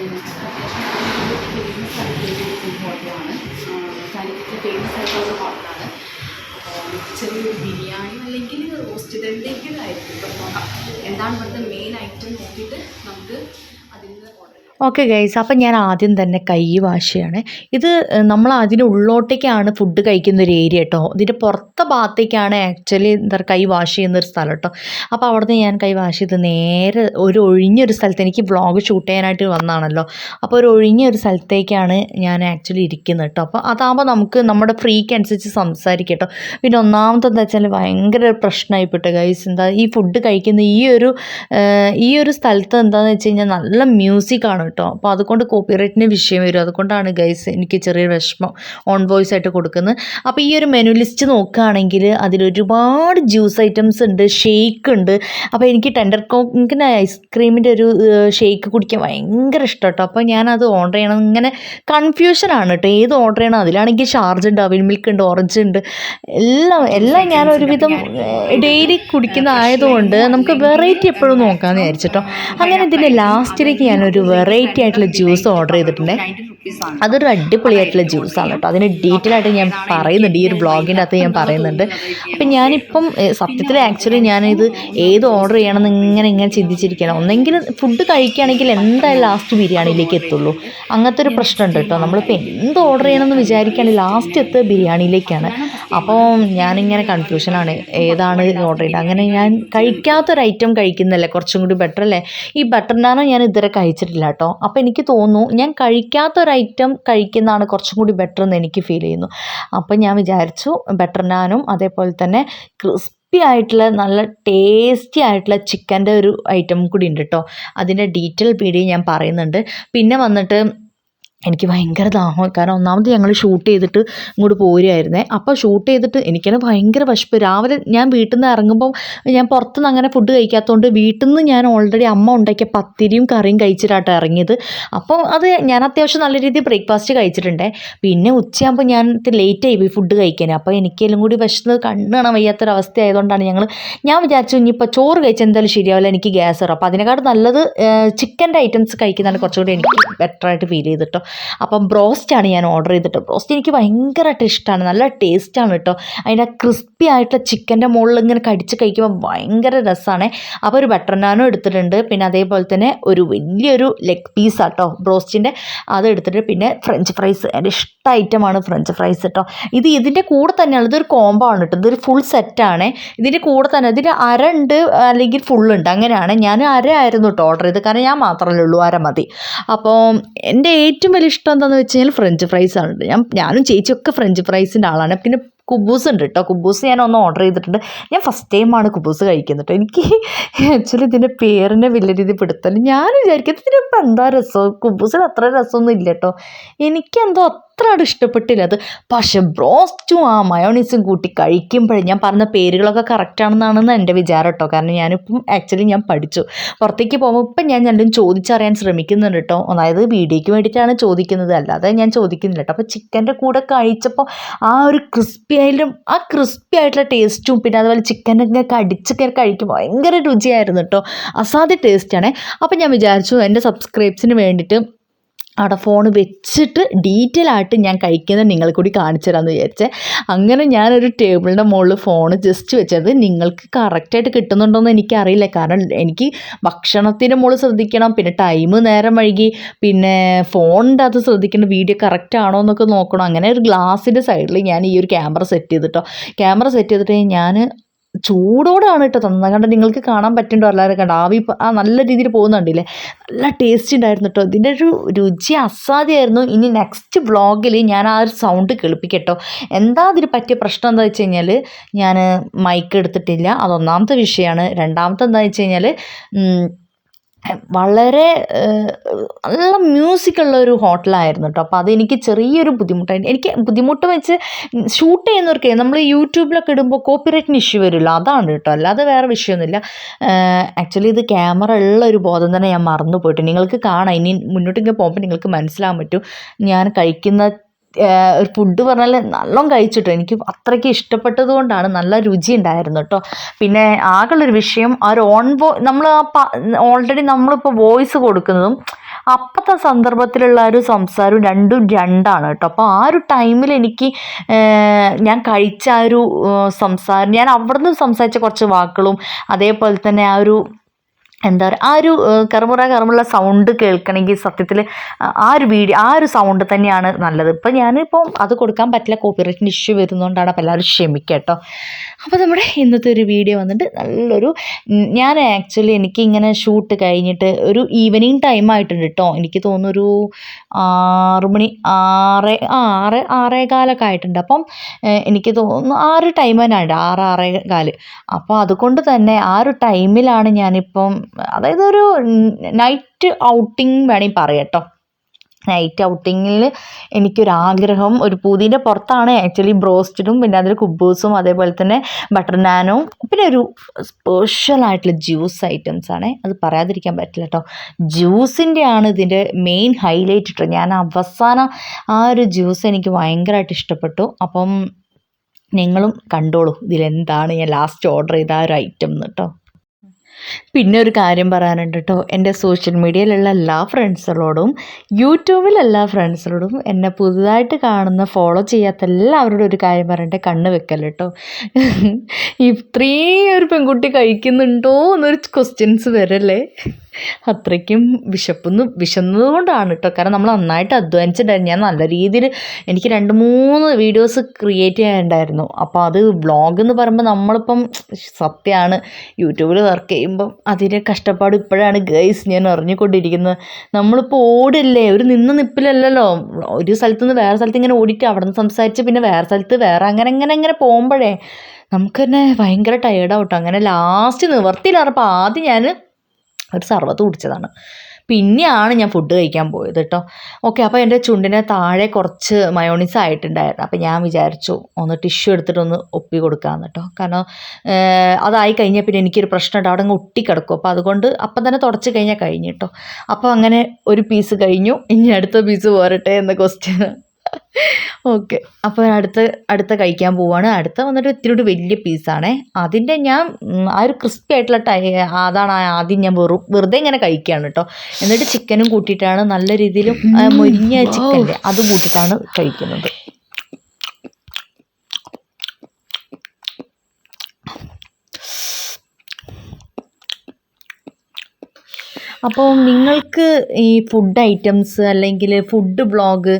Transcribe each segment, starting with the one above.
അത്യാവശ്യം ഹോട്ടലാണ് കാലിക്കറ്റ് ഫേമസ് ആയിട്ടുള്ള ഒരു ഹോട്ടലാണ് ചെറിയൊരു ബിരിയാണി അല്ലെങ്കിൽ റോസ്റ്റ് ഇപ്പം എന്താണ് ഇവിടുത്തെ മെയിൻ ഐറ്റം നോക്കിയിട്ട് നമുക്ക് അതിൽ നിന്ന് ഓക്കെ ഗൈസ് അപ്പം ഞാൻ ആദ്യം തന്നെ കൈ വാഷ് ചെയ്യാണ് ഇത് നമ്മൾ അതിന് ഉള്ളോട്ടേക്കാണ് ഫുഡ് കഴിക്കുന്ന ഒരു ഏരിയ കേട്ടോ ഇതിന്റെ പുറത്തെ ഭാഗത്തേക്കാണ് ആക്ച്വലി എന്താ കൈ വാഷ് ചെയ്യുന്ന ഒരു സ്ഥലം കേട്ടോ അപ്പോൾ അവിടുന്ന് ഞാൻ കൈ വാഷ് ചെയ്ത് നേരെ ഒരു ഒഴിഞ്ഞൊരു സ്ഥലത്ത് എനിക്ക് വ്ളോഗ് ഷൂട്ട് ചെയ്യാനായിട്ട് വന്നതാണല്ലോ അപ്പോൾ ഒരു ഒഴിഞ്ഞ ഒരു സ്ഥലത്തേക്കാണ് ഞാൻ ആക്ച്വലി ഇരിക്കുന്നത് കേട്ടോ അപ്പോൾ അതാകുമ്പോൾ നമുക്ക് നമ്മുടെ ഫ്രീക്ക് അനുസരിച്ച് സംസാരിക്കാം കേട്ടോ പിന്നെ ഒന്നാമത്തെ എന്താ വെച്ചാൽ ഭയങ്കര പ്രശ്നമായിപ്പെട്ടു ഗൈസ് എന്താ ഈ ഫുഡ് കഴിക്കുന്ന ഈ ഒരു ഈ ഒരു സ്ഥലത്ത് എന്താണെന്ന് വെച്ച് കഴിഞ്ഞാൽ നല്ല മ്യൂസിക്കാണ് കേട്ടോ. അപ്പോൾ അതുകൊണ്ട് കോപ്പിറൈറ്റിന് വിഷയം വരും. അതുകൊണ്ടാണ് ഗൈസ് എനിക്ക് ചെറിയൊരു വിഷമം ഓൺ വോയിസ് ആയിട്ട് കൊടുക്കുന്നത്. അപ്പോൾ ഈ ഒരു മെനു ലിസ്റ്റ് നോക്കുകയാണെങ്കിൽ അതിലൊരുപാട് ജ്യൂസ് ഐറ്റംസ് ഉണ്ട് ഷേക്ക് ഉണ്ട്. അപ്പോൾ എനിക്ക് ടെൻഡർ കോക്കിന്റെ ഐസ്ക്രീമിന്റെ ഒരു ഷേക്ക് കുടിക്കാൻ ഭയങ്കര ഇഷ്ടം കേട്ടോ അപ്പോൾ ഞാനത് ഓർഡർ ചെയ്യണം. ഇങ്ങനെ കൺഫ്യൂഷനാണ് കേട്ടോ. ഏത് ഓർഡർ ചെയ്യണം? അതിലാണെങ്കിൽ ഷാർജ് ഉണ്ട് അവിൽ മിൽക്ക് ഉണ്ട് ഓറഞ്ച് ഉണ്ട്. എല്ലാം എല്ലാം ഞാൻ ഒരുവിധം ഡെയിലി കുടിക്കുന്ന ആയതുകൊണ്ട് നമുക്ക് വെറൈറ്റി എപ്പോഴും നോക്കാമെന്ന് വിചാരിച്ചിട്ടോ. അങ്ങനെ ഇതിന്റെ ലാസ്റ്റിലേക്ക് ഞാനൊരു വെറൈറ്റി ആയിട്ടുള്ള ജ്യൂസ് ഓർഡർ ചെയ്തിട്ടുണ്ട്. അതൊരു അടിപൊളിയായിട്ടുള്ള ജ്യൂസാണ് കേട്ടോ. അതിന് ഡീറ്റെയിൽ ആയിട്ട് ഞാൻ പറയുന്നുണ്ട്. ഈ ഒരു ബ്ലോഗിന്റെ അകത്ത് ഞാൻ പറയുന്നുണ്ട്. അപ്പം ഞാനിപ്പം സത്യത്തിൽ ആക്ച്വലി ഞാനിത് ഏത് ഓർഡർ ചെയ്യണമെന്ന് ഇങ്ങനെ ഇങ്ങനെ ചിന്തിച്ചിരിക്കണം. ഒന്നെങ്കിൽ ഫുഡ് കഴിക്കുകയാണെങ്കിൽ എന്തായാലും ലാസ്റ്റ് ബിരിയാണിയിലേക്ക് എത്തുള്ളൂ. അങ്ങനത്തെ ഒരു പ്രശ്നമുണ്ട് കേട്ടോ. നമ്മളിപ്പോൾ എന്ത് ഓർഡർ ചെയ്യണമെന്ന് വിചാരിക്കുകയാണെങ്കിൽ ലാസ്റ്റ് എത്തുക ബിരിയാണിയിലേക്കാണ്. അപ്പോൾ ഞാനിങ്ങനെ കൺഫ്യൂഷനാണ് ഏതാണ് ഓർഡർ ചെയ്യേണ്ടത് അങ്ങനെ ഞാൻ കഴിക്കാത്തൊരു ഐറ്റം കഴിക്കുന്നതല്ലേ? കുറച്ചും കൂടി ബെറ്റർ അല്ലേ? ഈ ബട്ടർ നാനോ ഞാൻ ഇതുവരെ കഴിച്ചിട്ടില്ല കേട്ടോ. അപ്പോൾ എനിക്ക് തോന്നുന്നു ഞാൻ കഴിക്കാത്തൊരു ഐറ്റം കഴിക്കുന്നതാണ് കുറച്ചും കൂടി ബെറ്റർ എന്ന് എനിക്ക് ഫീൽ ചെയ്യുന്നു. അപ്പം ഞാൻ വിചാരിച്ചു ബെറ്റർ നാനും അതേപോലെ തന്നെ ക്രിസ്പി ആയിട്ടുള്ള നല്ല ടേസ്റ്റി ആയിട്ടുള്ള ചിക്കന്റെ ഒരു ഐറ്റം കൂടി ഉണ്ട് കേട്ടോ അതിന്റെ ഡീറ്റെയിൽ പീഡിയും ഞാൻ പറയുന്നുണ്ട്. പിന്നെ വന്നിട്ട് എനിക്ക് ഭയങ്കര ദാഹം. കാരണം ഒന്നാമത് ഞങ്ങൾ ഷൂട്ട് ചെയ്തിട്ട് ഇങ്ങോട്ട് പോരുമായിരുന്നേ അപ്പോൾ ഷൂട്ട് ചെയ്തിട്ട് എനിക്കത് ഭയങ്കര വിശപ്പ്. രാവിലെ ഞാൻ വീട്ടിൽ നിന്ന് ഇറങ്ങുമ്പം ഞാൻ പുറത്തുനിന്ന് അങ്ങനെ ഫുഡ് കഴിക്കാത്തതുകൊണ്ട് വീട്ടിൽ നിന്ന് ഞാൻ ഓൾറെഡി അമ്മ ഉണ്ടാക്കിയ പത്തിരിയും കറിയും കഴിച്ചിട്ടാട്ടോ ഇറങ്ങിയത്. അപ്പോൾ അത് ഞാൻ അത്യാവശ്യം നല്ല രീതിയിൽ ബ്രേക്ക്ഫാസ്റ്റ് കഴിച്ചിട്ടുണ്ടേ. പിന്നെ ഉച്ചയാകുമ്പോൾ ഞാൻ ലേറ്റ് ആയി പോയി ഫുഡ് കഴിക്കാൻ അപ്പോൾ എനിക്കെല്ലാം കൂടി വിശന്ന് കണ്ണ് കാണാൻ വയ്യാത്തൊരവസ്ഥ ആയതുകൊണ്ടാണ് ഞങ്ങൾ ഞാൻ വിചാരിച്ചു ഇനിയിപ്പോൾ ചോറ് കഴിച്ചാൽ എന്തായാലും ശരിയാവില്ല എനിക്ക് ഗ്യാസ് കയറും അപ്പോൾ അതിനെക്കാട്ടും നല്ലത് ചിക്കന്റെ ഐറ്റംസ് കഴിക്കുന്നതാണ് കുറച്ചുകൂടി എനിക്ക് ബെറ്ററായിട്ട് ഫീൽ ചെയ്തിട്ടോ. അപ്പം ബ്രോസ്റ്റാണ് ഞാൻ ഓർഡർ ചെയ്തിട്ട്. ബ്രോസ്റ്റ് എനിക്ക് ഭയങ്കരമായിട്ട് ഇഷ്ടമാണ് നല്ല ടേസ്റ്റാണ് കേട്ടോ. അതിന്റെ ക്രിസ്പി ആയിട്ടുള്ള ചിക്കന്റെ മുകളിൽ ഇങ്ങനെ കടിച്ച് കഴിക്കുമ്പോൾ ഭയങ്കര രസമാണ്. അപ്പോൾ ഒരു ബട്ടർ നാനും എടുത്തിട്ടുണ്ട്. പിന്നെ അതേപോലെ തന്നെ ഒരു വലിയൊരു ലെഗ് പീസ് ആട്ടോ ബ്രോസ്റ്റിന്റെ അത് എടുത്തിട്ട് പിന്നെ ഫ്രഞ്ച് ഫ്രൈസ് എന്റെ ഇഷ്ട ഐറ്റമാണ് ഫ്രഞ്ച് ഫ്രൈസ് കേട്ടോ ഇത് ഇതിന്റെ കൂടെ തന്നെയാണ്. ഇതൊരു കോംബോ ആണ് കേട്ടോ. ഇതൊരു ഫുൾ സെറ്റാണ് ഇതിന്റെ കൂടെ തന്നെ ഇതിന്റെ അര ഉണ്ട് അല്ലെങ്കിൽ ഫുൾ ഉണ്ട്. അങ്ങനെയാണ്. ഞാൻ അര ആയിരുന്നു കേട്ടോ ഓർഡർ ചെയ്തത്. കാരണം ഞാൻ മാത്രമല്ലേ ഉള്ളൂ. അര മതി. അപ്പോൾ എന്റെ ഏറ്റവും വലിയ ഇഷ്ടം എന്താണെന്ന് വെച്ച് കഴിഞ്ഞാൽ ഫ്രഞ്ച് ഫ്രൈസ് ആണ് ഞാൻ ഞാനും ചേച്ചിയൊക്കെ ഫ്രഞ്ച് ഫ്രൈസിന്റെ ആളാണ്. പിന്നെ കുബൂസ് ഉണ്ട് കേട്ടോ കുബൂസ് ഞാൻ ഒന്ന് ഓർഡർ ചെയ്തിട്ടുണ്ട്. ഞാൻ ഫസ്റ്റ് ടൈമാണ് കുബൂസ് കഴിക്കുന്നത് കേട്ടോ എനിക്ക് ആക്ച്വലി ഇതിന്റെ പേരിനെ വലിയ രീതിയിൽ പിടുത്തല്ല ഞാൻ വിചാരിക്കുന്നത് ഇതിനിപ്പോൾ എന്താ രസം? കുബൂസിന് അത്ര രസമൊന്നും ഇല്ല കേട്ടോ എനിക്കെന്തോ അത്രയോട് ഇഷ്ടപ്പെട്ടില്ല അത് പക്ഷെ ബ്രോസ്റ്റും ആ മയോണീസും കൂട്ടി കഴിക്കുമ്പോഴേ ഞാൻ പറഞ്ഞ പേരുകളൊക്കെ കറക്റ്റ് ആണെന്നാണെന്ന് എന്റെ വിചാരം കേട്ടോ കാരണം ഞാനിപ്പം ആക്ച്വലി ഞാൻ പഠിച്ചു. പുറത്തേക്ക് പോകുമ്പോൾ ഇപ്പം ഞാൻ രണ്ടും ചോദിച്ചറിയാൻ ശ്രമിക്കുന്നുണ്ട് കേട്ടോ അതായത് വീഡിയോയ്ക്ക് വേണ്ടിയിട്ടാണ് ചോദിക്കുന്നത്. അല്ലാതെ ഞാൻ ചോദിക്കുന്നില്ല കേട്ടോ അപ്പോൾ ചിക്കന്റെ കൂടെ കഴിച്ചപ്പോൾ ആ ഒരു ക്രിസ്പി ആയാലും ആ ക്രിസ്പി ആയിട്ടുള്ള ടേസ്റ്റും പിന്നെ അതുപോലെ ചിക്കനൊക്കെ കയറി കഴിക്കുമ്പോൾ ഭയങ്കര രുചിയായിരുന്നു കേട്ടോ അസാധ്യ ടേസ്റ്റാണ്. അപ്പോൾ ഞാൻ വിചാരിച്ചു എന്റെ സബ്സ്ക്രൈബ്സിന് വേണ്ടിയിട്ട് അവിടെ ഫോൺ വെച്ചിട്ട് ഡീറ്റെയിൽ ആയിട്ട് ഞാൻ കഴിക്കുന്നത് നിങ്ങൾ കൂടി കാണിച്ചു തരാമെന്ന് വിചാരിച്ചേ. അങ്ങനെ ഞാനൊരു ടേബിളിന്റെ മുകളിൽ ഫോൺ ജസ്റ്റ് വെച്ചത് നിങ്ങൾക്ക് കറക്റ്റായിട്ട് കിട്ടുന്നുണ്ടോയെന്ന് എനിക്കറിയില്ല. കാരണം എനിക്ക് ഭക്ഷണത്തിന്റെ മുകളിൽ ശ്രദ്ധിക്കണം പിന്നെ ടൈം നേരം വൈകി പിന്നെ ഫോണിന്റെ അത് ശ്രദ്ധിക്കണം വീഡിയോ കറക്റ്റ് ആണോ എന്നൊക്കെ നോക്കണം. അങ്ങനെ ഒരു ഗ്ലാസിന്റെ സൈഡിൽ ഞാൻ ഈ ഒരു ക്യാമറ സെറ്റ് ചെയ്തിട്ടോ. ക്യാമറ സെറ്റ് ചെയ്തിട്ട് ഞാൻ ചൂടോടാണ് കേട്ടോ തന്നത്. കണ്ട നിങ്ങൾക്ക് കാണാൻ പറ്റുന്നുണ്ടോ എല്ലാവരും? കണ്ട ആവി ആ നല്ല രീതിയിൽ പോകുന്നുണ്ടല്ലേ നല്ല ടേസ്റ്റ് ഉണ്ടായിരുന്നു കേട്ടോ. ഇതിന്റെ ഒരു രുചി അസാധ്യമായിരുന്നു ഇനി നെക്സ്റ്റ് വ്ളോഗിൽ ഞാൻ ആ ഒരു സൗണ്ട് കേൾപ്പിക്കട്ടോ. എന്താ അതിന് പറ്റിയ പ്രശ്നം എന്താ വെച്ച് കഴിഞ്ഞാൽ ഞാൻ മൈക്ക് എടുത്തിട്ടില്ല. അതൊന്നാമത്തെ വിഷയമാണ്. രണ്ടാമത്തെ എന്താ വെച്ച് കഴിഞ്ഞാൽ വളരെ നല്ല മ്യൂസിക്കുള്ള ഒരു ഹോട്ടലായിരുന്നു കേട്ടോ അപ്പോൾ അതെനിക്ക് ചെറിയൊരു ബുദ്ധിമുട്ടായിരുന്നു എനിക്ക് ബുദ്ധിമുട്ട് വെച്ച് ഷൂട്ട് ചെയ്യുന്നവർക്ക് നമ്മൾ യൂട്യൂബിലൊക്കെ ഇടുമ്പോൾ കോപ്പിറൈറ്റിന് ഇഷ്യൂ വരുമല്ലോ അതാണ് കേട്ടോ അല്ലാതെ വേറെ വിഷയമൊന്നുമില്ല ആക്ച്വലി ഇത് ക്യാമറ ഉള്ള ഒരു ബോധം തന്നെ ഞാൻ മറന്നു പോയിട്ട്. നിങ്ങൾക്ക് കാണാം. ഇനി മുന്നോട്ടിങ്ങനെ പോകുമ്പോൾ നിങ്ങൾക്ക് മനസ്സിലാകാൻ പറ്റും. ഞാൻ കഴിക്കുന്ന ഒരു ഫുഡ് പറഞ്ഞാൽ നല്ലോണം കഴിച്ചിട്ടോ. എനിക്ക് അത്രയ്ക്ക് ഇഷ്ടപ്പെട്ടത് കൊണ്ടാണ് നല്ല രുചി ഉണ്ടായിരുന്നു കേട്ടോ പിന്നെ ആകെയുള്ളൊരു വിഷയം ആ ഒരു ഓൺ വോ നമ്മൾ ആ ഓൾറെഡി നമ്മളിപ്പോൾ വോയിസ് കൊടുക്കുന്നതും അപ്പോഴത്തെ സന്ദർഭത്തിലുള്ള ഒരു സംസാരവും രണ്ടും രണ്ടാണ് കേട്ടോ അപ്പോൾ ആ ഒരു ടൈമിൽ എനിക്ക് ഞാൻ കഴിച്ച ആ ഒരു സംസാരം ഞാൻ അവിടുന്ന് സംസാരിച്ച കുറച്ച് വാക്കുകളും അതേപോലെ തന്നെ ആ ഒരു എന്താ പറയുക ആ ഒരു ഏഹ്, കറുമുറ കറുമുള്ള സൗണ്ട് കേൾക്കണമെങ്കിൽ സത്യത്തിൽ ആ ഒരു വീഡിയോ ആ ഒരു സൗണ്ട് തന്നെയാണ് നല്ലത്. ഇപ്പം ഞാനിപ്പം അത് കൊടുക്കാൻ പറ്റില്ല കോപ്പിറൈറ്റിന്റെ ഇഷ്യൂ വരുന്നതുകൊണ്ടാണ് അപ്പോൾ എല്ലാവരും ക്ഷമിക്കുക കേട്ടോ. അപ്പോൾ നമ്മുടെ ഇന്നത്തെ ഒരു വീഡിയോ വന്നിട്ട് നല്ലൊരു ഞാൻ ആക്ച്വലി എനിക്ക് ഇങ്ങനെ ഷൂട്ട് കഴിഞ്ഞിട്ട് ഒരു ഈവനിങ് ടൈം ആയിട്ടുണ്ട് കേട്ടോ. എനിക്ക് തോന്നുന്നു ഒരു ആറ് മണി ആറ് ആറ് ആറ് ആറേകാലൊക്കെ ആയിട്ടുണ്ട്. അപ്പം എനിക്ക് തോന്നുന്നു ആ ഒരു ടൈം തന്നെയാണ് ആറ് ആറേ കാൽ അപ്പോൾ അതുകൊണ്ട് തന്നെ ആ ഒരു ടൈമിലാണ് ഞാനിപ്പം അതായത് ഒരു നൈറ്റ് ഔട്ടിംഗ് വേണമെങ്കിൽ പറയട്ടോ നൈറ്റ് ഔട്ടിങ്ങിൽ എനിക്കൊരാഗ്രഹം. ഒരു പൂതിന്റെ പുറത്താണ് ആക്ച്വലി ബ്രോസ്റ്റഡും പിന്നെ അതിൽ കുബൂസും അതേപോലെ തന്നെ ബട്ടർ നാനും പിന്നെ ഒരു സ്പെഷ്യലായിട്ടുള്ള ജ്യൂസ് ഐറ്റംസ് ആണ്. അത് പറയാതിരിക്കാൻ പറ്റില്ല കേട്ടോ ജ്യൂസിന്റെ ആണ് ഇതിന്റെ മെയിൻ ഹൈലൈറ്റ് കേട്ടോ ഞാൻ അവസാന ആ ഒരു ജ്യൂസ് എനിക്ക് ഭയങ്കരമായിട്ട് ഇഷ്ടപ്പെട്ടു. അപ്പം നിങ്ങളും കണ്ടോളൂ ഇതിലെന്താണ് ഞാൻ ലാസ്റ്റ് ഓർഡർ ചെയ്ത ആ ഒരു ഐറ്റം എന്ന് കേട്ടോ പിന്നെ ഒരു കാര്യം പറയാനുണ്ട് കേട്ടോ. എന്റെ സോഷ്യൽ മീഡിയയിലുള്ള എല്ലാ ഫ്രണ്ട്സുകളോടും യൂട്യൂബിലെല്ലാ ഫ്രണ്ട്സുകളോടും എന്നെ പുതുതായിട്ട് കാണുന്ന ഫോളോ ചെയ്യാത്ത എല്ലാവരോടും ഒരു കാര്യം പറയട്ടെ കണ്ണ് വെക്കൽ കേട്ടോ. ഇത്രയും ഒരു പെൺകുട്ടി കഴിക്കുന്നുണ്ടോ എന്നൊരു ക്വസ്റ്റ്യൻസ് വരല്ലേ? അത്രയ്ക്കും വിശപ്പുന്നു വിശന്നത് കൊണ്ടാണ് കേട്ടോ കാരണം നമ്മൾ നന്നായിട്ട് അധ്വാനിച്ചിട്ടുണ്ടായിരുന്നു ഞാൻ നല്ല രീതിയിൽ എനിക്ക് രണ്ട് മൂന്ന് വീഡിയോസ് ക്രിയേറ്റ് ചെയ്യാനുണ്ടായിരുന്നു. അപ്പോൾ അത് വ്ളോഗ് എന്ന് പറയുമ്പോൾ നമ്മളിപ്പം സത്യമാണ് യൂട്യൂബിൽ വർക്ക് ചെയ്യുമ്പം അതിന്റെ കഷ്ടപ്പാട് ഇപ്പോഴാണ് ഗൈസ് ഞാൻ അറിഞ്ഞുകൊണ്ടിരിക്കുന്നത്. നമ്മളിപ്പോൾ ഓടില്ലേ ഒരു നിന്ന് നിപ്പിലല്ലല്ലോ. ഒരു സ്ഥലത്തു നിന്ന് വേറെ സ്ഥലത്ത് ഇങ്ങനെ ഓടിയിട്ട് അവിടെ നിന്ന് സംസാരിച്ച് പിന്നെ വേറെ സ്ഥലത്ത് വേറെ അങ്ങനെ അങ്ങനെ അങ്ങനെ പോകുമ്പോഴേ നമുക്ക് തന്നെ ഭയങ്കര ടയേർഡാവട്ടോ അങ്ങനെ ലാസ്റ്റ് നിവർത്തിയില്ലാറപ്പോൾ ആദ്യം ഞാൻ ഒരു സർവത്ത് കുടിച്ചതാണ്. പിന്നെയാണ് ഞാൻ ഫുഡ് കഴിക്കാൻ പോയത് കേട്ടോ ഓക്കെ അപ്പോൾ എന്റെ ചുണ്ടിന് താഴെ കുറച്ച് മയോണീസ് ആയിട്ടുണ്ടായിരുന്നു. അപ്പോൾ ഞാൻ വിചാരിച്ചു ഒന്ന് ടിഷ്യൂ എടുത്തിട്ടൊന്ന് ഒപ്പി കൊടുക്കാമെന്ന് കേട്ടോ കാരണം അതായി കഴിഞ്ഞാൽ പിന്നെ എനിക്കൊരു പ്രശ്നമുണ്ട്. അവിടെ അങ്ങ് ഒട്ടിക്കിടക്കും. അപ്പോൾ അതുകൊണ്ട് അപ്പം തന്നെ തുടച്ച് കഴിഞ്ഞാൽ കഴിഞ്ഞു കേട്ടോ അപ്പോൾ അങ്ങനെ ഒരു പീസ് കഴിഞ്ഞു. ഇനി അടുത്ത പീസ് പോരട്ടെ എന്ന ക്വസ്റ്റ്യൻ ഓക്കെ. അപ്പോൾ അടുത്ത അടുത്ത കഴിക്കാൻ പോവാണ്. അടുത്ത വന്നിട്ട് ഇത്തിരി ഒരു വലിയ പീസാണേ അതിന്റെ ഞാൻ ആ ഒരു ക്രിസ്പി ആയിട്ടുള്ള ടൈ അതാണ് ആദ്യം ഞാൻ വെറും വെറുതെ ഇങ്ങനെ കഴിക്കുകയാണ് കേട്ടോ എന്നിട്ട് ചിക്കനും കൂട്ടിയിട്ടാണ് നല്ല രീതിയിൽ മൊരിഞ്ഞ ചിക്കന്റെ അത് കൂട്ടിയിട്ടാണ് കഴിക്കുന്നത്. അപ്പോൾ നിങ്ങൾക്ക് ഈ ഫുഡ് ഐറ്റംസ് അല്ലെങ്കിൽ ഫുഡ് ബ്ലോഗ്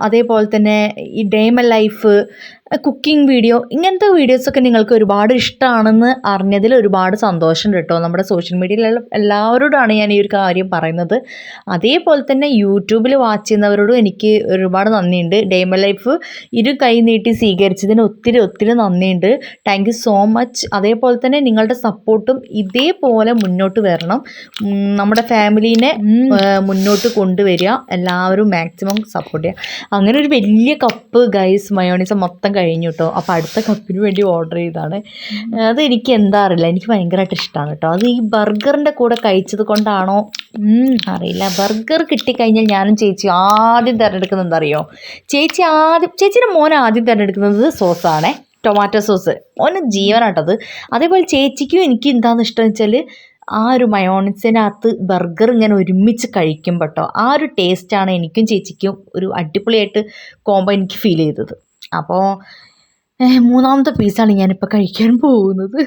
അതേപോലെ തന്നെ ഈ ഡേമ ലൈഫ് കുക്കിംഗ് വീഡിയോ ഇങ്ങനത്തെ വീഡിയോസൊക്കെ നിങ്ങൾക്ക് ഒരുപാട് ഇഷ്ടമാണെന്ന് അറിഞ്ഞതിൽ ഒരുപാട് സന്തോഷം കേട്ടോ. നമ്മുടെ സോഷ്യൽ മീഡിയയിലുള്ള എല്ലാവരോടാണ് ഞാൻ ഈ ഒരു കാര്യം പറയുന്നത്. അതേപോലെ തന്നെ യൂട്യൂബിൽ വാച്ച് ചെയ്യുന്നവരോടും എനിക്ക് ഒരുപാട് നന്ദിയുണ്ട്. ഡേമ ലൈഫ് ഇരു കൈ നീട്ടി സ്വീകരിച്ചതിന് ഒത്തിരി ഒത്തിരി നന്ദിയുണ്ട്. Thank you so much. അതേപോലെ തന്നെ നിങ്ങളുടെ സപ്പോർട്ടും ഇതേപോലെ മുന്നോട്ട് വരണം. നമ്മുടെ ഫാമിലീനെ മുന്നോട്ട് കൊണ്ടുവരിക. എല്ലാവരും മാക്സിമം സപ്പോർട്ട് ചെയ്യുക. അങ്ങനെ ഒരു വലിയ കപ്പ് ഗൈസ് മയോണീസ് മൊത്തം കഴിഞ്ഞു കേട്ടോ അപ്പോൾ അടുത്ത കപ്പിന് വേണ്ടി ഓർഡർ ചെയ്താണ് അത് എനിക്ക് എന്താ അറിയില്ല. എനിക്ക് ഭയങ്കരമായിട്ട് ഇഷ്ടമാണ് കേട്ടോ. അത് ഈ ബർഗറിന്റെ കൂടെ കഴിച്ചത് കൊണ്ടാണോ? അറിയില്ല. ബർഗർ കിട്ടിക്കഴിഞ്ഞാൽ ഞാനും ചേച്ചി ആദ്യം തിരഞ്ഞെടുക്കുന്നത് എന്തറിയോ? ചേച്ചി ആദ്യം ചേച്ചിയുടെ മോൻ ആദ്യം തിരഞ്ഞെടുക്കുന്നത് സോസാണേ. Tomato sauce. ഓന് ജീവനാട്ടത് അതേപോലെ ചേച്ചിക്കും എനിക്ക് എന്താണെന്ന് ഇഷ്ടം വെച്ചാൽ ആ ഒരു മയോണിസിനകത്ത് ബർഗർ ഇങ്ങനെ ഒരുമിച്ച് കഴിക്കുമ്പോട്ടോ ആ ഒരു ടേസ്റ്റാണ് എനിക്കും ചേച്ചിക്കും ഒരു അടിപൊളിയായിട്ട് കോംബോ എനിക്ക് ഫീൽ ചെയ്തത്. അപ്പോൾ മൂന്നാമത്തെ പീസാണ് ഞാനിപ്പോൾ കഴിക്കാൻ പോകുന്നത്.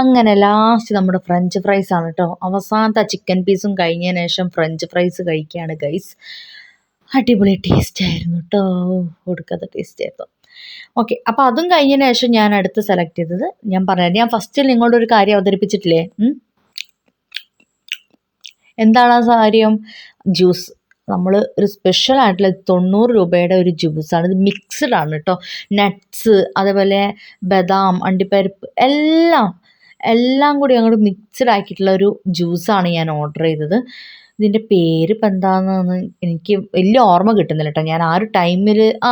അങ്ങനെ ലാസ്റ്റ് നമ്മുടെ ഫ്രഞ്ച് ഫ്രൈസ് ആണ് കേട്ടോ അവസാനത്തെ ചിക്കൻ പീസും കഴിഞ്ഞതിന് ശേഷം ഫ്രഞ്ച് ഫ്രൈസ് കഴിക്കുകയാണ് ഗൈസ് അടിപൊളി ടേസ്റ്റ് ആയിരുന്നു കേട്ടോ കൊടുക്കാത്ത ടേസ്റ്റ് ആയിരുന്നു. ഓക്കെ അപ്പോൾ അതും കഴിഞ്ഞതിന് ശേഷം ഞാൻ അടുത്ത് സെലക്ട് ചെയ്തത്. ഞാൻ പറയാം ഞാൻ ഫസ്റ്റിൽ നിങ്ങളോട് ഒരു കാര്യം അവതരിപ്പിച്ചിട്ടില്ലേ? എന്താണ് ആ കാര്യം ജ്യൂസ്. നമ്മൾ ഒരു സ്പെഷ്യൽ ആയിട്ടുള്ള തൊണ്ണൂറ് രൂപയുടെ ഒരു ജ്യൂസാണ് ഇത് മിക്സ്ഡ് ആണ് കേട്ടോ നട്ട്സ് അതേപോലെ ബദാം അണ്ടിപ്പരിപ്പ് എല്ലാം എല്ലാം കൂടി അങ്ങോട്ട് മിക്സ്ഡ് ആക്കിയിട്ടുള്ള ഒരു ജ്യൂസാണ് ഞാൻ ഓർഡർ ചെയ്തത്. ഇതിന്റെ പേര് ഇപ്പം എന്താണെന്ന് എനിക്ക് വലിയ ഓർമ്മ കിട്ടുന്നില്ല കേട്ടോ ഞാൻ ആ ഒരു ടൈമിൽ ആ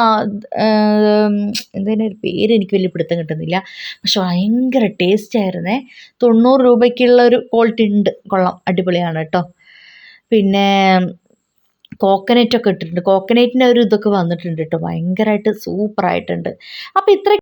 എന്തതിന്റെ ഒരു പേര് എനിക്ക് വലിയ പിടുത്തം കിട്ടുന്നില്ല. പക്ഷെ ഭയങ്കര ടേസ്റ്റ് ആയിരുന്നേ. തൊണ്ണൂറ് രൂപയ്ക്കുള്ള ഒരു ക്വാളിറ്റി ഉണ്ട്. കൊള്ളാം. അടിപൊളിയാണ് കേട്ടോ പിന്നെ കോക്കനറ്റ് ഒക്കെ ഇട്ടിട്ടുണ്ട്. കോക്കനറ്റിന്റെ ഒരു ഇതൊക്കെ വന്നിട്ടുണ്ട് കേട്ടോ. ഭയങ്കരമായിട്ട് സൂപ്പറായിട്ടുണ്ട് അപ്പോൾ ഇത്ര